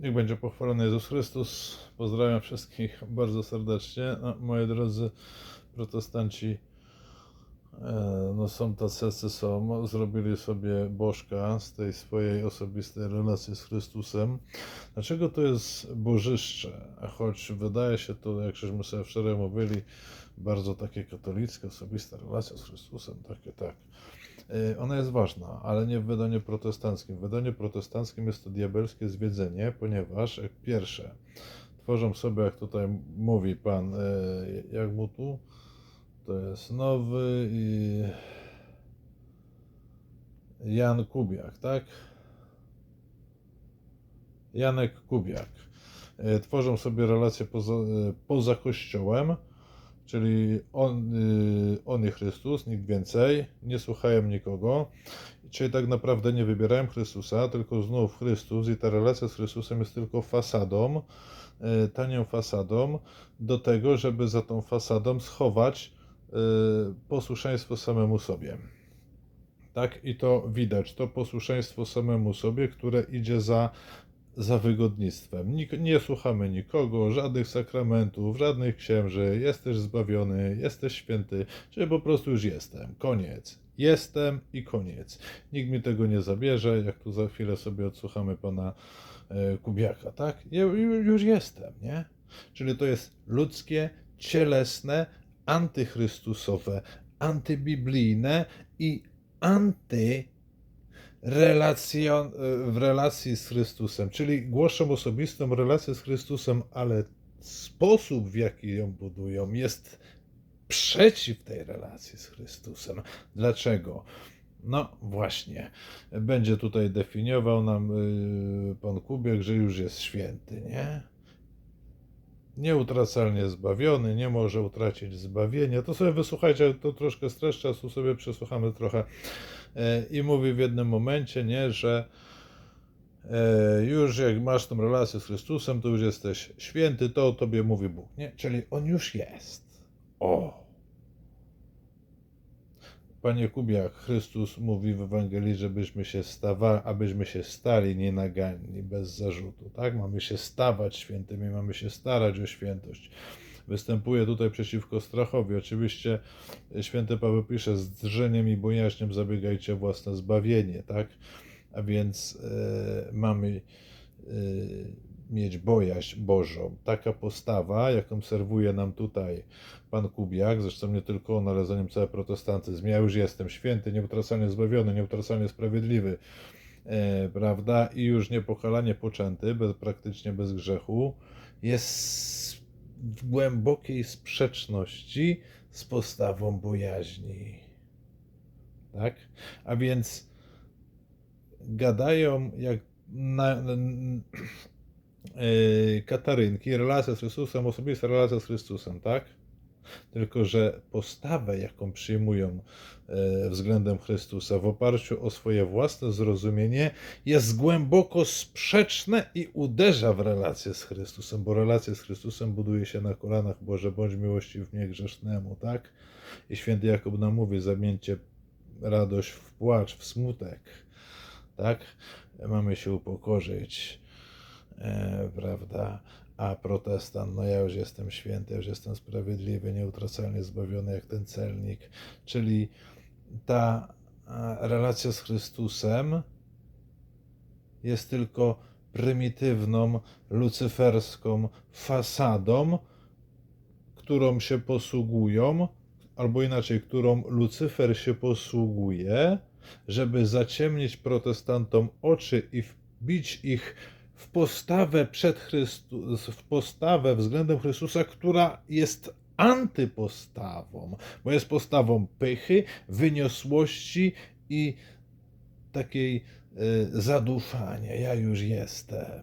Niech będzie pochwalony Jezus Chrystus. Pozdrawiam wszystkich bardzo serdecznie. No, moi drodzy protestanci, e, no są tacy, są. Zrobili sobie bożka z tej swojej osobistej relacji z Chrystusem. Dlaczego to jest bożyszcze? Choć wydaje się to, jak żeśmy sobie wczoraj mówili, bardzo takie katolickie, osobista relacja z Chrystusem, takie tak. E, Ona jest ważna, ale nie w wydaniu protestanckim. W wydaniu protestanckim jest to diabelskie zwiedzenie, ponieważ jak pierwsze, tworzą sobie, jak tutaj mówi pan, e, jak mu tu, to jest nowy i Jan Kubiak, tak? Janek Kubiak. E, Tworzą sobie relacje poza, e, poza Kościołem, czyli on, y, on i Chrystus, nikt więcej, nie słuchają nikogo, czyli tak naprawdę nie wybierają Chrystusa, tylko znów Chrystus i ta relacja z Chrystusem jest tylko fasadą, y, tanią fasadą do tego, żeby za tą fasadą schować y, posłuszeństwo samemu sobie. Tak, i to widać, to posłuszeństwo samemu sobie, które idzie za za wygodnictwem. Nik- nie słuchamy nikogo, żadnych sakramentów, żadnych księży. Jesteś zbawiony, jesteś święty, czyli po prostu już jestem. Koniec. Jestem i koniec. Nikt mi tego nie zabierze, jak tu za chwilę sobie odsłuchamy pana e, Kubiaka, tak? Już jestem, nie? Czyli to jest ludzkie, cielesne, antychrystusowe, antybiblijne i anty relacjon, w relacji z Chrystusem, czyli głoszą osobistą relację z Chrystusem, ale sposób, w jaki ją budują, jest przeciw tej relacji z Chrystusem. Dlaczego? No właśnie, będzie tutaj definiował nam yy, pan Kubiek, że już jest święty, nie? Nieutracalnie zbawiony, nie może utracić zbawienia. To sobie wysłuchajcie, to troszkę stres czasu sobie przesłuchamy trochę. E, I mówi w jednym momencie, nie, że e, już jak masz tą relację z Chrystusem, to już jesteś święty, to o tobie mówi Bóg, nie? Czyli on już jest. O! Panie Kubiak, Chrystus mówi w Ewangelii, żebyśmy się stawali, abyśmy się stali nienaganni, bez zarzutu, tak? Mamy się stawać świętymi, mamy się starać o świętość. Występuje tutaj przeciwko strachowi. Oczywiście święty Paweł pisze, z drżeniem i bojaźniem zabiegajcie o własne zbawienie, tak? A więc e, mamy e, mieć bojaźń Bożą. Taka postawa, jaką serwuje nam tutaj pan Kubiak, zresztą nie tylko on, ale za nim cały protestantyzm. Ja już jestem święty, nieutracalnie zbawiony, nieutracalnie sprawiedliwy, e, prawda? I już niepokalanie poczęty, bez, praktycznie bez grzechu, jest w głębokiej sprzeczności z postawą bojaźni. Tak? A więc gadają jak na, na, yy, Katarynki, relacja z Chrystusem, osobista relacja z Chrystusem, tak? Tylko, że postawę, jaką przyjmują e, względem Chrystusa w oparciu o swoje własne zrozumienie, jest głęboko sprzeczne i uderza w relację z Chrystusem, bo relację z Chrystusem buduje się na kolanach. Boże, bądź miłościw mnie grzesznemu, tak? I święty Jakub nam mówi, zamieńcie radość w płacz, w smutek, tak? Mamy się upokorzyć, e, prawda? A protestant, no ja już jestem święty, ja już jestem sprawiedliwy, nieutracalnie zbawiony jak ten celnik. Czyli ta a, relacja z Chrystusem jest tylko prymitywną, lucyferską fasadą, którą się posługują, albo inaczej, którą Lucyfer się posługuje, żeby zaciemnić protestantom oczy i wbić ich w postawę przed Chrystus, w postawę względem Chrystusa, która jest antypostawą, bo jest postawą pychy, wyniosłości i takiej y, zadufania. Ja już jestem.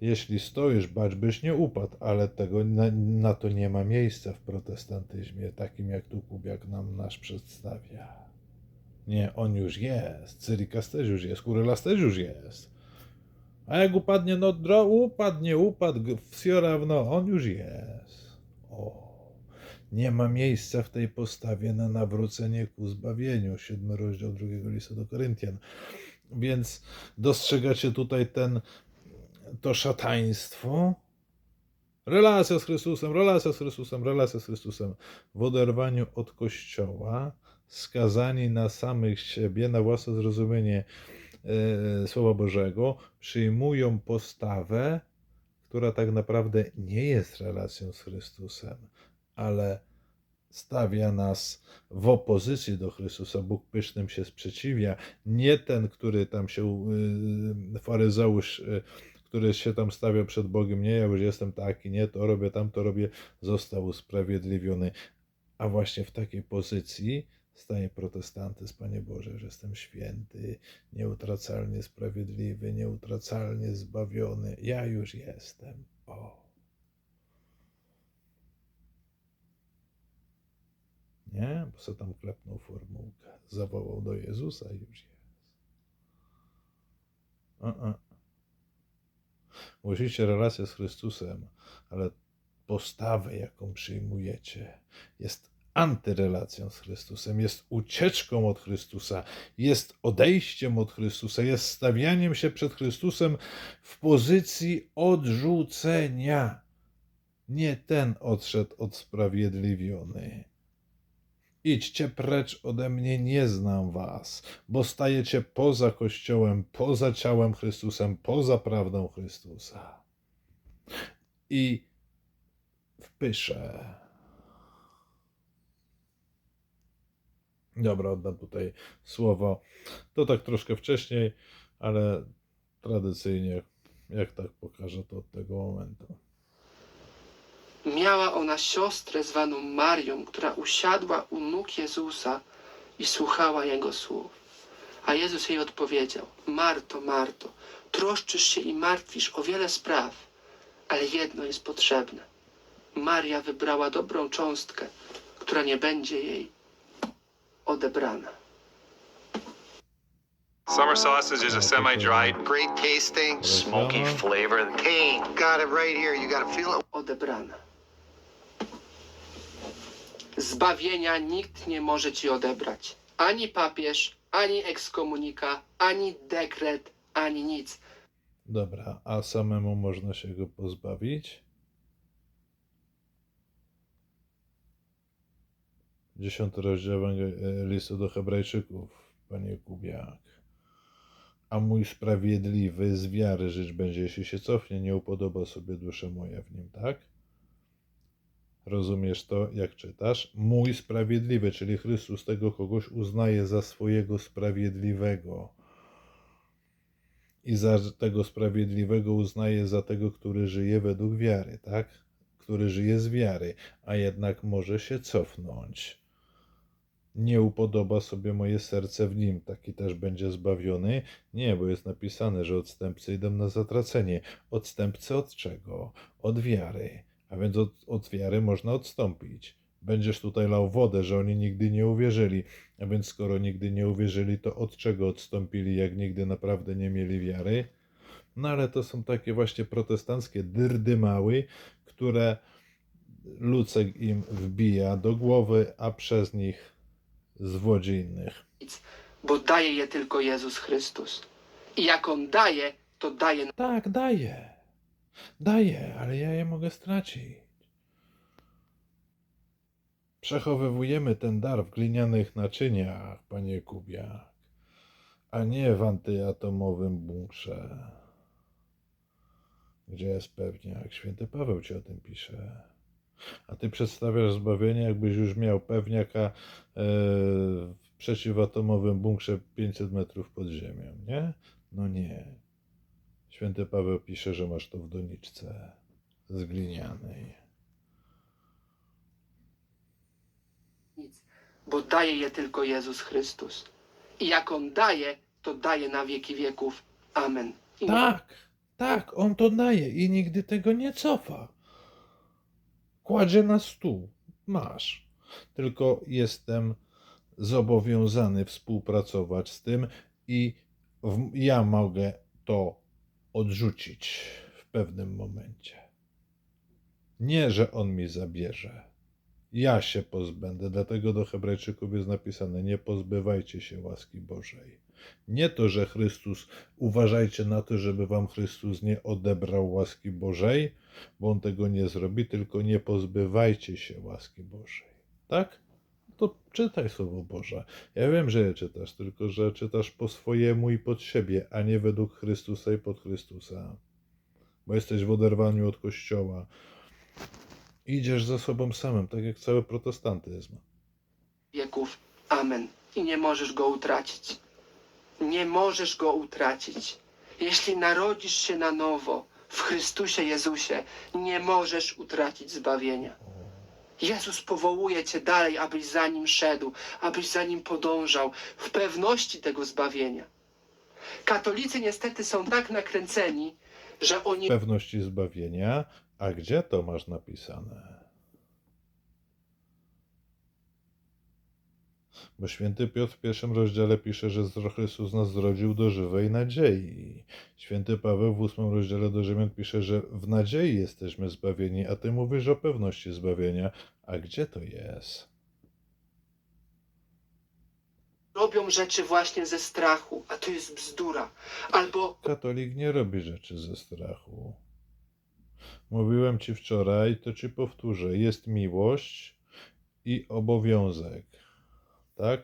Jeśli stoisz, bacz byś nie upadł, ale tego na, na to nie ma miejsca w protestantyzmie, takim jak tu Kubiak nam nasz przedstawia. Nie, on już jest. Cyrikas też już jest. Kurylas też już jest. A jak upadnie, no dro, upadnie, upadł, wsio rawno, on już jest. O, nie ma miejsca w tej postawie na nawrócenie ku zbawieniu. Siódmy rozdział drugiego listu do Koryntian. Więc dostrzegacie tutaj ten, to szataństwo. Relacja z Chrystusem, relacja z Chrystusem, relacja z Chrystusem. W oderwaniu od Kościoła, skazani na samych siebie, na własne zrozumienie e, Słowa Bożego, przyjmują postawę, która tak naprawdę nie jest relacją z Chrystusem, ale stawia nas w opozycji do Chrystusa. Bóg pysznym się sprzeciwia. Nie ten, który tam się, y, faryzeusz, y, który się tam stawia przed Bogiem, nie, ja już jestem taki, nie, to robię, tam to robię, został usprawiedliwiony. A właśnie w takiej pozycji staje protestantyzm, Panie Boże, że jestem święty, nieutracalnie sprawiedliwy, nieutracalnie zbawiony. Ja już jestem. O. Nie? Bo sobie tam klepnął formułkę. Zawołał do Jezusa już jest. A-a. Musicie relację z Chrystusem, ale postawę, jaką przyjmujecie, jest antyrelacją z Chrystusem, jest ucieczką od Chrystusa, jest odejściem od Chrystusa, jest stawianiem się przed Chrystusem w pozycji odrzucenia. Nie ten odszedł od sprawiedliwiony. Idźcie precz ode mnie, nie znam was, bo stajecie poza Kościołem, poza ciałem Chrystusem, poza prawdą Chrystusa. I wpiszę. Dobra, oddam tutaj słowo. To tak troszkę wcześniej, ale tradycyjnie, jak tak pokażę, to od tego momentu. Miała ona siostrę zwaną Marią, która usiadła u nóg Jezusa i słuchała Jego słów. A Jezus jej odpowiedział: Marto, Marto, troszczysz się i martwisz o wiele spraw, ale jedno jest potrzebne. Maria wybrała dobrą cząstkę, która nie będzie jej odebrana. Summer sausage is a semi-dried, Great tasting. Smoky flavor. Hey, got it right here. You got to feel it. odebrana. Zbawienia nikt nie może ci odebrać. Ani papież, ani ekskomunika, ani dekret, ani nic. Dobra, a samemu można się go pozbawić? Dziesiąty rozdział Ewangel- listu do Hebrajczyków, panie Kubiak. A mój sprawiedliwy z wiary żyć będzie, jeśli się cofnie, nie upodoba sobie dusza moja w nim, tak? Rozumiesz to, jak czytasz? Mój sprawiedliwy, czyli Chrystus tego kogoś uznaje za swojego sprawiedliwego i za tego sprawiedliwego uznaje za tego, który żyje według wiary, tak? Który żyje z wiary, a jednak może się cofnąć. Nie upodoba sobie moje serce w nim, taki też będzie zbawiony? Nie, bo jest napisane, że odstępcy idą na zatracenie. Odstępcy od czego? Od wiary. A więc od, od wiary można odstąpić. Będziesz tutaj lał wodę, że oni nigdy nie uwierzyli. A więc skoro nigdy nie uwierzyli, to od czego odstąpili, jak nigdy naprawdę nie mieli wiary? No ale to są takie właśnie protestanckie dyrdymały, które Lucek im wbija do głowy, a przez nich zwodzi innych. bo daje je tylko Jezus Chrystus. I jak On daje, to daje Tak, daję. Daję, ale ja je mogę stracić. Przechowywujemy ten dar w glinianych naczyniach, panie Kubiak, a nie w antyatomowym bunkrze, gdzie jest pewniak. Święty Paweł ci o tym pisze. A ty przedstawiasz zbawienie, jakbyś już miał pewniaka e, w przeciwatomowym bunkrze 500 metrów pod ziemią, nie? No nie. Święty Paweł pisze, że masz to w doniczce z glinianej. nic, bo daje je tylko Jezus Chrystus. I jak On daje, to daje na wieki wieków. Amen. I Tak, tak, on to daje i nigdy tego nie cofa. Kładzie na stół. Masz. Tylko jestem zobowiązany współpracować z tym i w, ja mogę to odrzucić w pewnym momencie. Nie, że on mi zabierze. Ja się pozbędę. Dlatego do Hebrajczyków jest napisane: Nie pozbywajcie się łaski Bożej. Nie to, że Chrystus, uważajcie na to, żeby wam Chrystus nie odebrał łaski Bożej, bo on tego nie zrobi, tylko nie pozbywajcie się łaski Bożej. Tak? To czytaj Słowo Boże. Ja wiem, że je czytasz, tylko że czytasz po swojemu i pod siebie, a nie według Chrystusa i pod Chrystusa. Bo jesteś w oderwaniu od Kościoła. Idziesz za sobą samym, tak jak cały protestantyzm. wieków. Amen. I nie możesz go utracić. Nie możesz go utracić. Jeśli narodzisz się na nowo w Chrystusie Jezusie, nie możesz utracić zbawienia. Jezus powołuje cię dalej, abyś za nim szedł, abyś za nim podążał, w pewności tego zbawienia. Katolicy niestety są tak nakręceni, że oni Pewności zbawienia. A gdzie to masz napisane? Bo święty Piotr w pierwszym rozdziale pisze, że Chrystus nas zrodził do żywej nadziei. Święty Paweł w ósmym rozdziale do Rzymian pisze, że w nadziei jesteśmy zbawieni, a ty mówisz o pewności zbawienia. A gdzie to jest? robią rzeczy właśnie ze strachu, a to jest bzdura. Albo Katolik nie robi rzeczy ze strachu. Mówiłem ci wczoraj, to ci powtórzę. Jest miłość i obowiązek. Tak?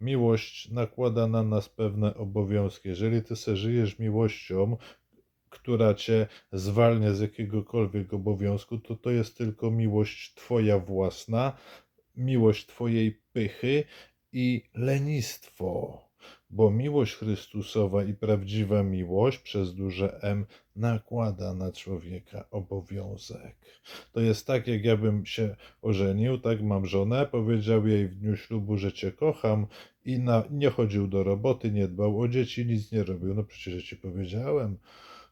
Miłość nakłada na nas pewne obowiązki. Jeżeli ty se żyjesz miłością, która cię zwalnia z jakiegokolwiek obowiązku, to to jest tylko miłość twoja własna, miłość twojej pychy i lenistwo. Bo miłość Chrystusowa i prawdziwa miłość przez duże M nakłada na człowieka obowiązek. To jest tak, jak ja bym się ożenił, tak mam żonę, powiedział jej w dniu ślubu, że cię kocham i na, nie chodził do roboty, nie dbał o dzieci, nic nie robił. No przecież ja ci powiedziałem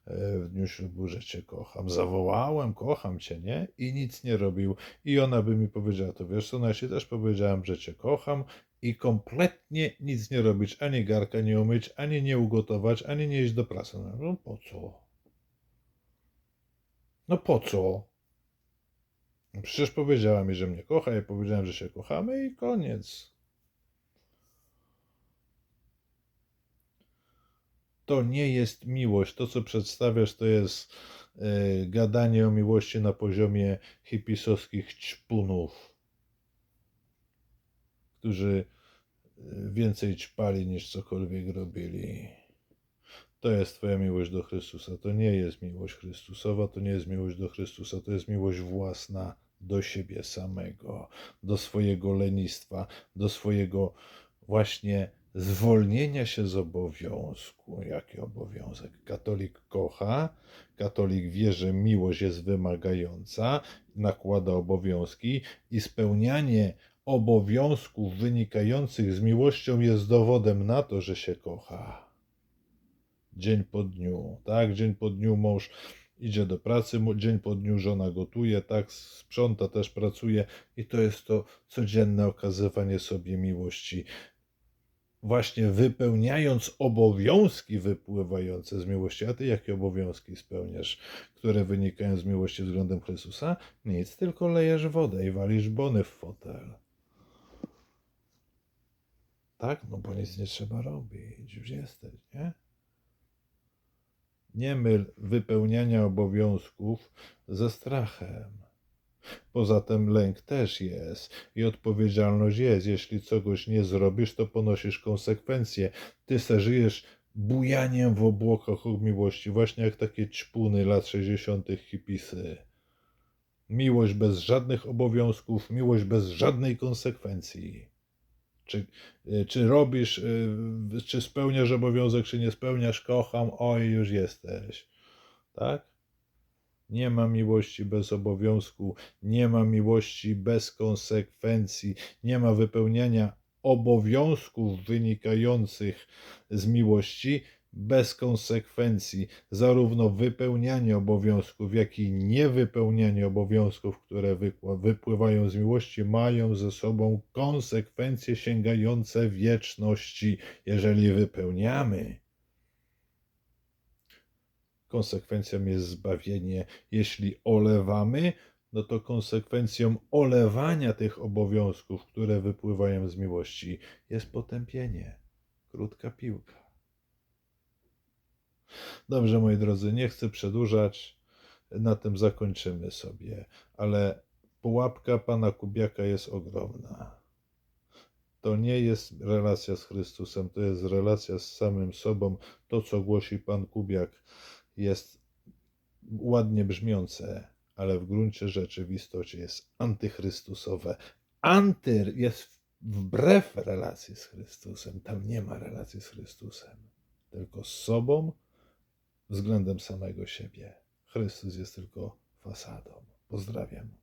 e, w dniu ślubu, że cię kocham. Zawołałem, kocham cię, nie? I nic nie robił. I ona by mi powiedziała, to wiesz co, no ja ci też powiedziałem, że cię kocham i kompletnie nic nie robić, ani garka nie umyć, ani nie ugotować, ani nie iść do pracy. No, no po co? No po co? No Przecież powiedziała mi, że mnie kocha, ja powiedziałem, że się kochamy i koniec. To nie jest miłość. To, co przedstawiasz, to jest e, gadanie o miłości na poziomie hipisowskich ćpunów, którzy e, więcej ćpali niż cokolwiek robili. To jest Twoja miłość do Chrystusa. To nie jest miłość Chrystusowa, to nie jest miłość do Chrystusa, to jest miłość własna do siebie samego, do swojego lenistwa, do swojego właśnie zwolnienia się z obowiązku. Jaki obowiązek? Katolik kocha, katolik wie, że miłość jest wymagająca, nakłada obowiązki i spełnianie obowiązków wynikających z miłością jest dowodem na to, że się kocha dzień po dniu, tak? Dzień po dniu mąż idzie do pracy, dzień po dniu żona gotuje, tak? Sprząta, też pracuje i to jest to codzienne okazywanie sobie miłości. Właśnie wypełniając obowiązki wypływające z miłości. A ty jakie obowiązki spełniasz, które wynikają z miłości względem Chrystusa? Nic, tylko lejesz wodę i walisz bony w fotel. Tak? No bo nic nie trzeba robić, już jesteś, nie? Nie myl wypełniania obowiązków ze strachem. Poza tym lęk też jest i odpowiedzialność jest. Jeśli czegoś nie zrobisz, to ponosisz konsekwencje. Ty se żyjesz bujaniem w obłokach miłości, właśnie jak takie ćpuny lat 60. hipisy. Miłość bez żadnych obowiązków, miłość bez żadnej konsekwencji. Czy, y, czy robisz, y, czy spełniasz obowiązek, czy nie spełniasz, kocham, oj, już jesteś. Tak? Nie ma miłości bez obowiązku, nie ma miłości bez konsekwencji, nie ma wypełniania obowiązków wynikających z miłości bez konsekwencji. Zarówno wypełnianie obowiązków, jak i niewypełnianie obowiązków, które wypływają z miłości, mają ze sobą konsekwencje sięgające wieczności. Jeżeli wypełniamy, konsekwencją jest zbawienie. Jeśli olewamy, no to konsekwencją olewania tych obowiązków, które wypływają z miłości, jest potępienie. krótka piłka. Dobrze, moi drodzy, nie chcę przedłużać. Na tym zakończymy sobie, ale pułapka pana Kubiaka jest ogromna. To nie jest relacja z Chrystusem, to jest relacja z samym sobą. To, co głosi pan Kubiak, jest ładnie brzmiące, ale w gruncie rzeczy w istocie jest antychrystusowe. Antyr jest wbrew relacji z Chrystusem. Tam nie ma relacji z Chrystusem, tylko z sobą względem samego siebie. Chrystus jest tylko fasadą. Pozdrawiam.